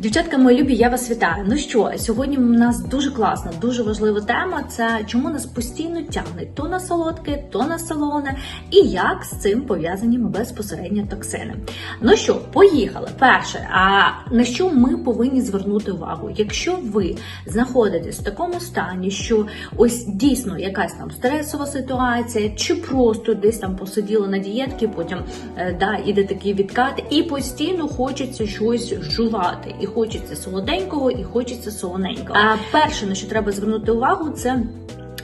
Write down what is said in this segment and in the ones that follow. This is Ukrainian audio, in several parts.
Дівчатка, мої любі, я вас вітаю. Ну що, сьогодні у нас дуже класна, дуже важлива тема. Це чому нас постійно тягне то на солодке, то на солоне, і як з цим пов'язані безпосередньо токсини. Ну що, поїхали. Перше, а на що ми повинні звернути увагу? Якщо ви знаходитесь в такому стані, що ось дійсно якась там стресова ситуація, чи просто десь там посиділи на дієтки, потім е, да, іде такий відкат, і постійно хочеться щось жувати. І хочеться солоденького, і хочеться солоненького. А перше, на що треба звернути увагу, це.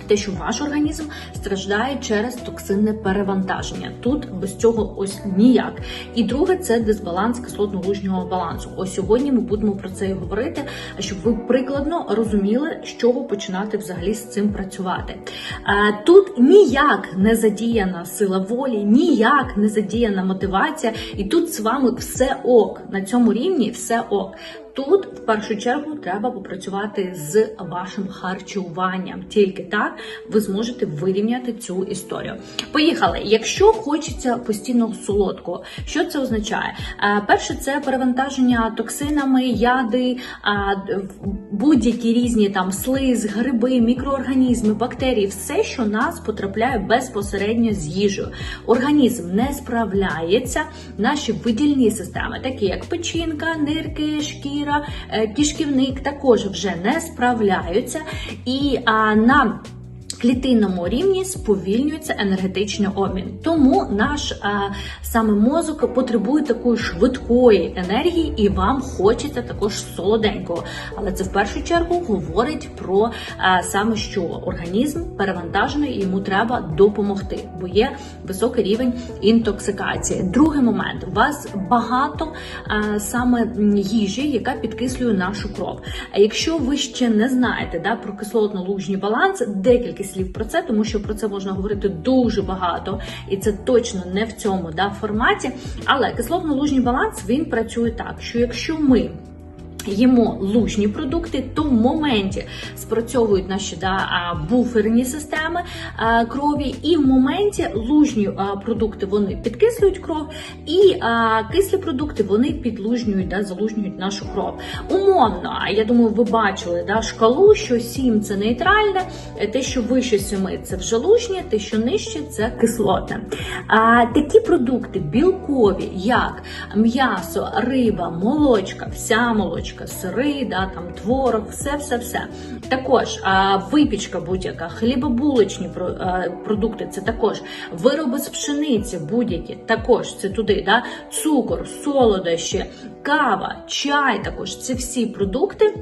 Те, що ваш організм страждає через токсинне перевантаження. Тут без цього ось ніяк. І друге це дисбаланс кислотно-лужнього балансу. Ось сьогодні ми будемо про це і говорити, щоб ви прикладно розуміли, з чого починати взагалі з цим працювати. Е, Тут ніяк не задіяна сила волі, ніяк не задіяна мотивація, і тут з вами все ок. На цьому рівні все ок. Тут в першу чергу треба попрацювати з вашим харчуванням. Тільки так ви зможете вирівняти цю історію. Поїхали. Якщо хочеться постійно солодкого, що це означає? Е, Перше, це перевантаження токсинами, яди, будь-які різні там слиз, гриби, мікроорганізми, бактерії, все, що нас потрапляє безпосередньо з їжею. Організм не справляється, наші видільні системи, такі як печінка, нирки, шкіра, е, кишківник, також вже не справляються. І а, нам клітинному рівні сповільнюється енергетичний обмін. Тому наш а, саме мозок потребує такої швидкої енергії, і вам хочеться також солоденького. Але це в першу чергу говорить про а, саме, що організм перевантажений і йому треба допомогти, бо є високий рівень інтоксикації. Другий момент: у вас багато а, саме їжі, яка підкислює нашу кров. А якщо ви ще не знаєте да, про кислотно-лужній баланс, декілька слів про це, тому що про це можна говорити дуже багато, і це точно не в цьому да, форматі. Але кислотно-лужній баланс він працює так, що якщо ми Їмо лужні продукти, то в моменті спрацьовують наші да, буферні системи крові, і в моменті лужні продукти вони підкислюють кров, і кислі продукти вони підлужнюють, да, залужнюють нашу кров. Умовно, я думаю, ви бачили да, шкалу, що 7 це нейтральне, те, що вище 7 це вже лужні, те, що нижче це кислотне. А, такі продукти білкові, як м'ясо, риба, молочка, вся молочка сири, да, там творог, все, все, все. Також а, випічка будь-яка, хлібобулочні продукти, це також вироби з пшениці, будь-які, також це туди, да, цукор, солодощі, кава, чай, також це всі продукти.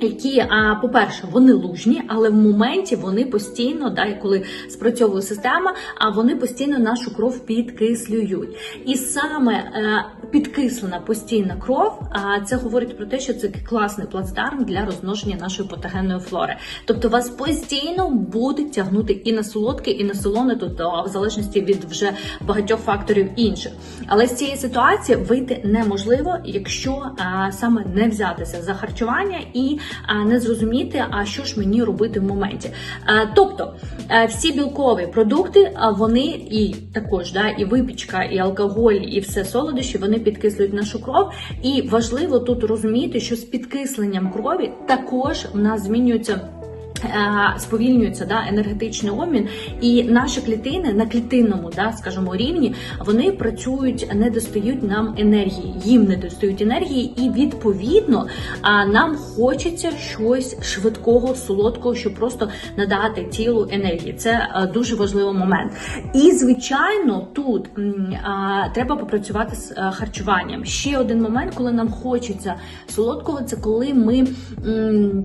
Які, по-перше, вони лужні, але в моменті вони постійно, да, коли спрацьовує система, а вони постійно нашу кров підкислюють. І саме е, підкислена постійна кров, це говорить про те, що це класний плацдарм для розмноження нашої патогенної флори. Тобто вас постійно будуть тягнути і на солодке, і на солоне, а, в залежності від вже багатьох факторів інших. Але з цієї ситуації вийти неможливо, якщо саме не взятися за харчування і не зрозуміти, а що ж мені робити в моменті. Тобто е, всі білкові продукти, вони і також да, і випічка, і алкоголь, і все солодощі, вони підкислюють нашу кров. І важливо тут розуміти, що з підкисленням крові також в нас змінюється. Е, Сповільнюється да, енергетичний обмін, і наші клітини на клітинному, да, скажімо, рівні вони працюють, не достають нам енергії, їм не достають енергії, і відповідно нам хочеться щось швидкого, солодкого, щоб просто надати тілу енергії. Це е, дуже важливий момент. І звичайно, тут а, треба попрацювати з е, харчуванням. Ще один момент, коли нам хочеться солодкого, це коли ми. м,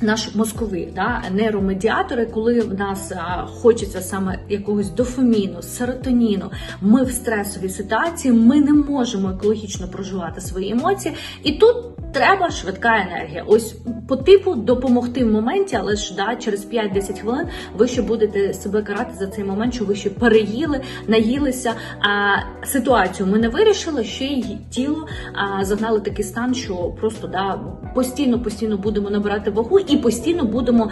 наш мозковий да, нейромедіатори, коли в нас а, хочеться саме якогось дофаміну, серотоніну, ми в стресовій ситуації, ми не можемо екологічно проживати свої емоції, і тут треба швидка енергія. Ось по типу допомогти в моменті, але ж да, через 5-10 хвилин ви ще будете себе карати за цей момент, що ви ще переїли, наїлися. А ситуацію ми не вирішили, ще й тіло а, загнали такий стан, що просто да постійно, постійно будемо набирати вагу і постійно будемо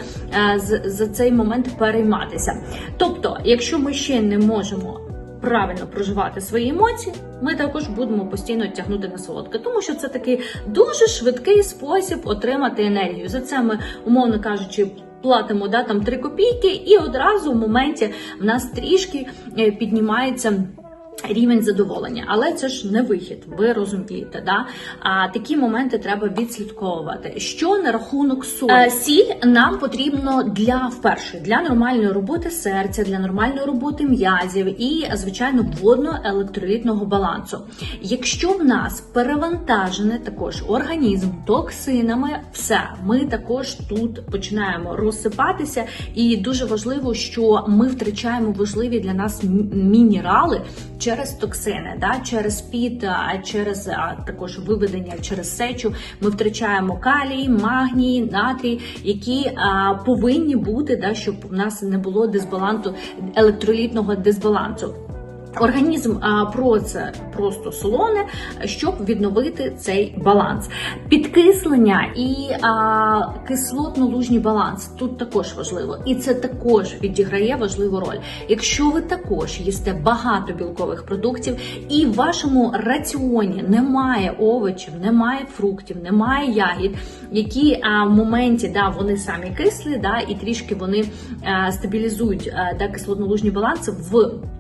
е, з- за цей момент перейматися. Тобто, якщо ми ще не можемо правильно проживати свої емоції, ми також будемо постійно тягнути на солодке, тому що це такий дуже швидкий спосіб отримати енергію. За це ми, умовно кажучи, платимо да, там 3 копійки, і одразу в моменті в нас трішки е, піднімається. Рівень задоволення, але це ж не вихід, ви розумієте, да? А такі моменти треба відслідковувати. Що на рахунок солі? Е, сіль нам потрібно для вперше для нормальної роботи серця, для нормальної роботи м'язів і, звичайно, водно-електролітного балансу. Якщо в нас перевантажений також організм токсинами, все ми також тут починаємо розсипатися, і дуже важливо, що ми втрачаємо важливі для нас мінерали через токсини, да, через піт, а через а, також виведення через сечу. Ми втрачаємо калій, магній, натрій, які а, повинні бути, да, щоб у нас не було дисбалансу електролітного дисбалансу. Організм про це просто солоне, щоб відновити цей баланс. Підкислення і кислотно-лужній баланс тут також важливо, і це також відіграє важливу роль. Якщо ви також їсте багато білкових продуктів, і в вашому раціоні немає овочів, немає фруктів, немає ягід, які в моменті да вони самі кислі, да, і трішки вони а, стабілізують а, да, кислотно-лужній баланс в Е,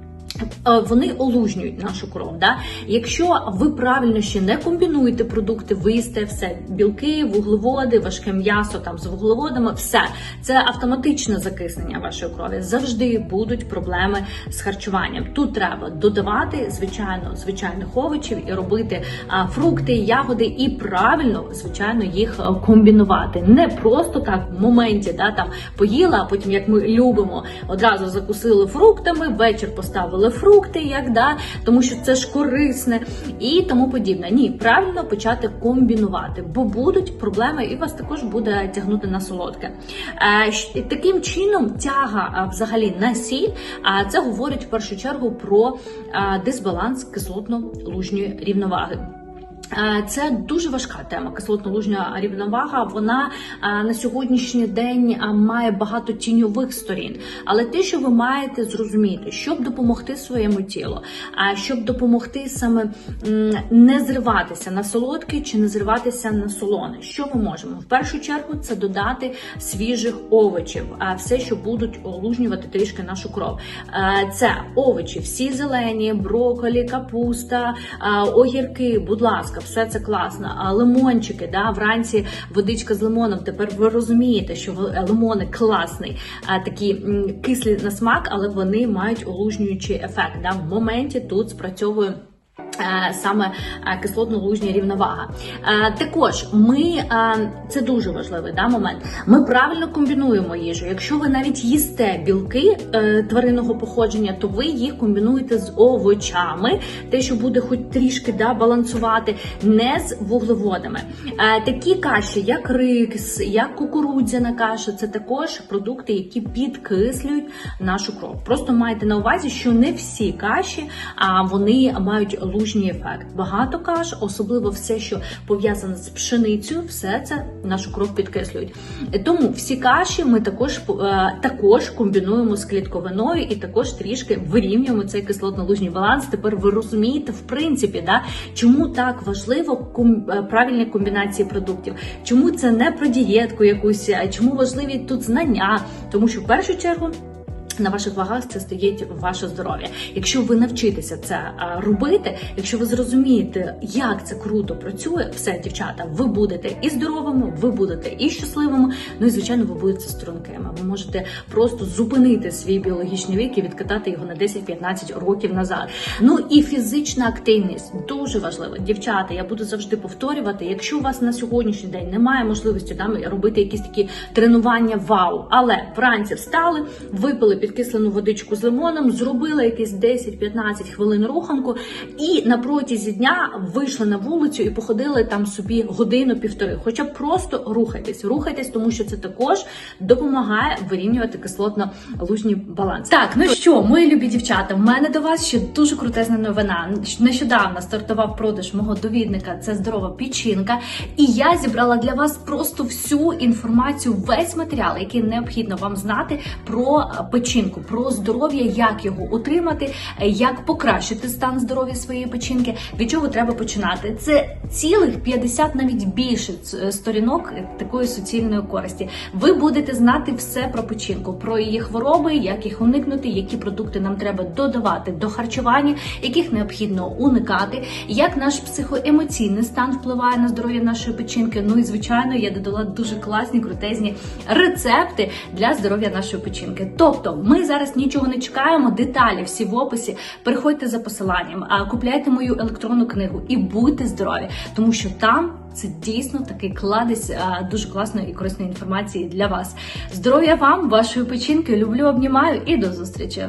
вони олужнюють нашу кров. Да? Якщо ви правильно ще не комбінуєте продукти, ви їсте все білки, вуглеводи, важке м'ясо там з вуглеводами, все це автоматичне закиснення вашої крові. Завжди будуть проблеми з харчуванням. Тут треба додавати звичайно звичайних овочів і робити фрукти, ягоди, і правильно, звичайно, їх а, комбінувати. Не просто так в моменті, да там поїла, а потім, як ми любимо, одразу закусили фруктами, вечір поставили фрукти, як да, тому що це ж корисне і тому подібне. Ні, правильно почати комбінувати, бо будуть проблеми, і вас також буде тягнути на солодке. Е, Таким чином, тяга взагалі на сіль, а це говорить в першу чергу про дисбаланс кислотно-лужньої рівноваги. Е, Це дуже важка тема. Кислотно-лужня рівновага. Вона е, на сьогоднішній день е, має багато тіньових сторін. Але те, що ви маєте зрозуміти, щоб допомогти своєму тілу, а щоб допомогти саме не зриватися на солодке чи не зриватися на солоне, що ми можемо? В першу чергу це додати свіжих овочів, а все, що будуть олужнювати трішки нашу кров. Це овочі, всі зелені, брокколі, капуста, огірки, будь ласка, все це класно. А лимончики, да, вранці водичка з лимоном. Тепер ви розумієте, що в- лимони класний, а, такі кислі на смак, але вони мають олужнюючий ефект. Да. В моменті тут спрацьовує. Е, Саме е, кислотно-лужня рівновага. Е, Також ми це дуже важливий да, момент. Ми правильно комбінуємо їжу. Якщо ви навіть їсте білки тваринного походження, то ви їх комбінуєте з овочами, те, що буде хоч трішки да, балансувати, не з вуглеводами. Такі каші, як рис, як кукурудзяна каша, це також продукти, які підкислюють нашу кров. Просто майте на увазі, що не всі каші а вони мають лужній ефект. Багато каш, особливо все, що пов'язане з пшеницею, все це нашу кров підкислюють. Тому всі каші ми також е, також комбінуємо з клітковиною і також трішки вирівнюємо цей кислотно-лужній баланс. Тепер ви розумієте, в принципі, да, чому так важливо ком, е, правильні комбінації продуктів, чому це не про дієтку якусь, а чому важливі тут знання, тому що в першу чергу. На ваших вагах це стоїть ваше здоров'я. Якщо ви навчитеся це робити, якщо ви зрозумієте, як це круто працює, все, дівчата, ви будете і здоровими, ви будете і щасливими. Ну і звичайно, ви будете стрункими. Ви можете просто зупинити свій біологічний вік і відкатати його на 10-15 років назад. Ну і фізична активність дуже важлива. Дівчата, я буду завжди повторювати. Якщо у вас на сьогоднішній день немає можливості там робити якісь такі тренування, вау, але вранці встали, випили підкислену водичку з лимоном, зробили якісь 10-15 хвилин руханку, і на протязі дня вийшли на вулицю і походили там собі годину-півтори. Хоча просто рухайтесь, рухайтесь, тому що це також допомагає вирівнювати кислотно-лужній баланс. Так, ну що, мої любі дівчата, в мене до вас ще дуже крутезна новина. Нещодавно стартував продаж мого довідника. Це здорова печінка. І я зібрала для вас просто всю інформацію, весь матеріал, який необхідно вам знати про печінку печінку, про здоров'я, як його утримати, е, як покращити стан здоров'я своєї печінки, від чого треба починати. Це цілих 50, навіть більше сторінок такої суцільної користі. Ви будете знати все про печінку, про її хвороби, як їх уникнути, які продукти нам треба додавати до харчування, яких необхідно уникати, як наш психоемоційний стан впливає на здоров'я нашої печінки. Ну і звичайно, я додала дуже класні крутезні рецепти для здоров'я нашої печінки. Тобто, ми зараз нічого не чекаємо. Деталі всі в описі. Переходьте за посиланням, купляйте мою електронну книгу і будьте здорові, тому що там. Це дійсно такий кладезь дуже класної і корисної інформації для вас. Здоров'я вам, вашої печінки. Люблю, обнімаю і до зустрічі.